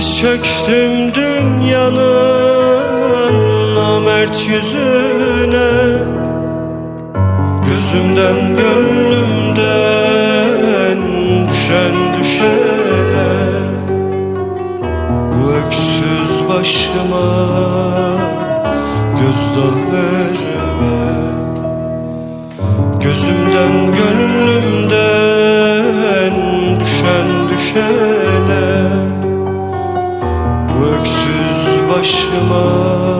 Diz çöktüm dünyanın namert yüzüne. Gözümden gönlümden düşen düşene. Bu öksüz başıma gözdağı verme Gözümden gönlümden düşen düşene başıma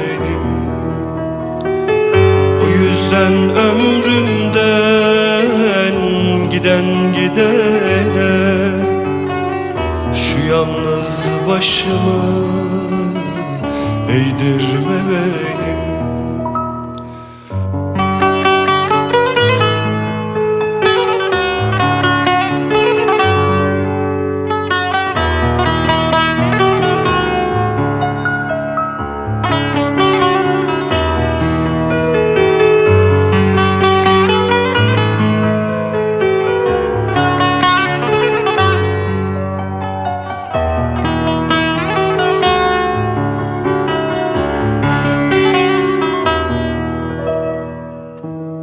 giden gidene Şu yalnız başımı eğdirme benim